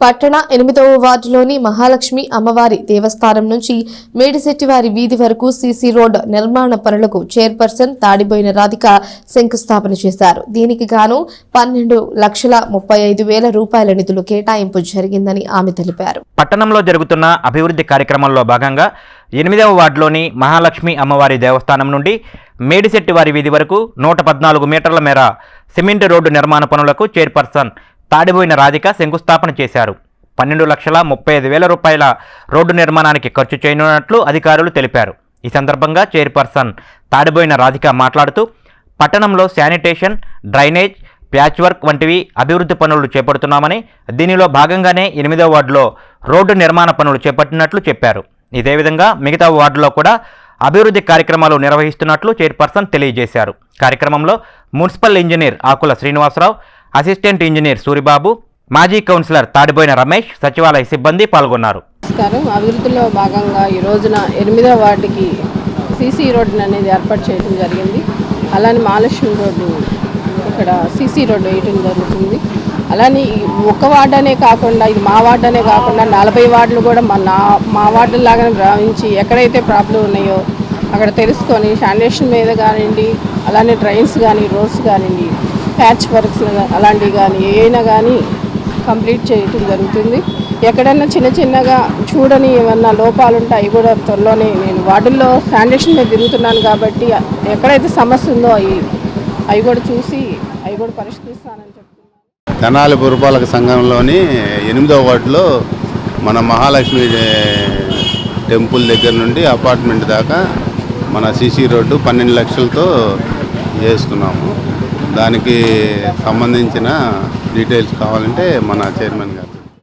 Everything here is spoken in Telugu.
పట్టణ ఎనిమిదవ వార్డులోని మహాలక్ష్మి అమ్మవారి దేవస్థానం నుంచి మేడిశెట్టివారి వీధి వరకు సీసీ రోడ్ నిర్మాణ పనులకు చైర్పర్సన్ తాడిబోయిన రాధిక శంకుస్థాపన చేశారు. దీనికి గాను పన్నెండు లక్షల ముప్పై ఐదు వేల రూపాయల నిధులు కేటాయింపు జరిగిందని ఆమె తెలిపారు. పట్టణంలో జరుగుతున్న అభివృద్ధి కార్యక్రమంలో భాగంగా ఎనిమిదవ వార్డులోని మహాలక్ష్మి అమ్మవారి దేవస్థానం నుండి మేడిశెట్టివారి వీధి వరకు నూట పద్నాలుగు మీటర్ల మేర సిమెంట్ రోడ్డు నిర్మాణ పనులకు చైర్పర్సన్ తాడిబోయిన రాధిక శంకుస్థాపన చేశారు. పన్నెండు లక్షల ముప్పై ఐదు వేల రూపాయల రోడ్డు నిర్మాణానికి ఖర్చు చేయనున్నట్లు అధికారులు తెలిపారు. ఈ సందర్భంగా చైర్పర్సన్ తాడిబోయిన రాధిక మాట్లాడుతూ పట్టణంలో శానిటేషన్ డ్రైనేజ్ ప్యాచ్ వర్క్ వంటివి అభివృద్ధి పనులు చేపడుతున్నామని దీనిలో భాగంగానే ఎనిమిదో వార్డులో రోడ్డు నిర్మాణ పనులు చేపట్టినట్లు చెప్పారు. ఇదే విధంగా మిగతా వార్డులో కూడా అభివృద్ధి కార్యక్రమాలు నిర్వహిస్తున్నట్లు చైర్పర్సన్ తెలియజేశారు. కార్యక్రమంలో municipal engineer Akula Srinivasarao assistant engineer Suribabu మాజీ కౌన్సిలర్ తాడిపోయిన రమేష్ సచివాలయ సిబ్బంది పాల్గొన్నారు. నమస్కారం. అభివృద్ధిలో భాగంగా ఈ రోజున ఎనిమిదో వార్డుకి సీసీ రోడ్డు అనేది ఏర్పాటు చేయడం జరిగింది. అలానే మహాలక్ష్మి రోడ్డు ఇక్కడ సీసీ రోడ్డు వేయటం జరుగుతుంది. అలానే ఒక వార్డు అనే కాకుండా ఇది మా వార్డు అనే కాకుండా నలభై వార్డులు కూడా మా నా మా వార్డు లాగానే భావించి ఎక్కడైతే ప్రాబ్లం ఉన్నాయో అక్కడ తెలుసుకొని శానిటేషన్ మీద కానివ్వండి అలానే డ్రైన్స్ కానీ రోడ్స్ కానివ్వండి ప్యాచ్ వర్క్స్ అలాంటివి కానీ ఏమైనా కానీ కంప్లీట్ చేయటం జరుగుతుంది. ఎక్కడైనా చిన్న చిన్నగా చూడని ఏమన్నా లోపాలు ఉంటే అవి కూడా త్వరలోనే నేను వార్డుల్లో ఫ్యాండేషన్ మీద తిరుగుతున్నాను కాబట్టి ఎక్కడైతే సమస్య ఉందో అవి అవి కూడా చూసి అవి కూడా పరిష్కరిస్తానని చెప్తున్నాను. తెనాలి పురపాలక సంఘంలోని ఎనిమిదో వార్డులో మన మహాలక్ష్మి టెంపుల్ దగ్గర నుండి అపార్ట్మెంట్ దాకా మన సీసీ రోడ్డు పన్నెండు లక్షలతో చేస్తున్నాము. దానికి సంబంధించిన డీటెయిల్స్ కావాలంటే మన చైర్మన్ గారు.